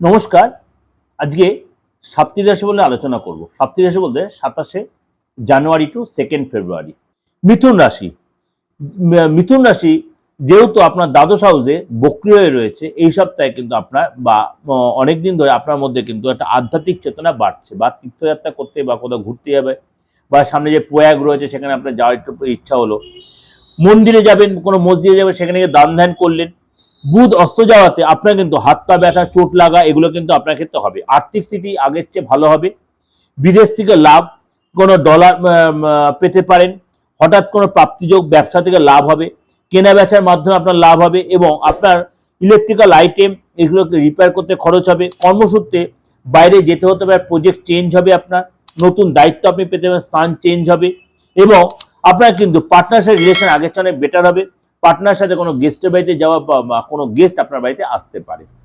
নমস্কার। আজকে সাপ্তাহিক রাশি বলে আলোচনা করব। সাপ্তাহিক রাশি বলতে সাতাশে জানুয়ারি টু সেকেন্ড ফেব্রুয়ারি মিথুন রাশি। মিথুন রাশি যেহেতু আপনার দ্বাদশ হাউসে বক্রি হয়ে রয়েছে, এই সপ্তাহে কিন্তু আপনার বা অনেক দিন ধরে আপনার মধ্যে কিন্তু একটা আধ্যাত্মিক চেতনা বাড়ছে বা তীর্থযাত্রা করতে বা কোথাও ঘুরতে যাবে বা সামনে যে প্রয়াগ রয়েছে, সেখানে আপনার যাওয়ার একটু ইচ্ছা হলো। মন্দিরে যাবেন, কোনো মসজিদে যাবেন, সেখানে গিয়ে দান ধ্যান করলেন বুধ অস্ত যাওয়াতে আপনার কিন্তু হাত পা ব্যথা, চোট লাগা, এগুলো কিন্তু আপনার ক্ষেত্রে হবে। আর্থিক স্থিতি আগের চেয়ে ভালো হবে। বিদেশ থেকে লাভ, কোনো ডলার পেতে পারেন। হঠাৎ কোনো প্রাপ্তিযোগ ব্যবসা থেকে লাভ হবে। কেনা বেচার মাধ্যমে আপনার লাভ হবে এবং আপনার ইলেকট্রিক্যাল আইটেম এগুলোকে রিপেয়ার করতে খরচ হবে। কর্মসূত্রে বাইরে যেতে হতে পারে প্রজেক্ট চেঞ্জ হবে আপনার। নতুন দায়িত্ব আপনি পেতে পারেন, স্থান চেঞ্জ হবে। এবং আপনার কিন্তু পার্টনার সাথে রিলেশন আগের চেয়ে বেটার হবে। পার্টনার সাথে কোনো গেস্টের বাড়িতে যাওয়া বা কোনো গেস্ট আপনার বাড়িতে আসতে পারে।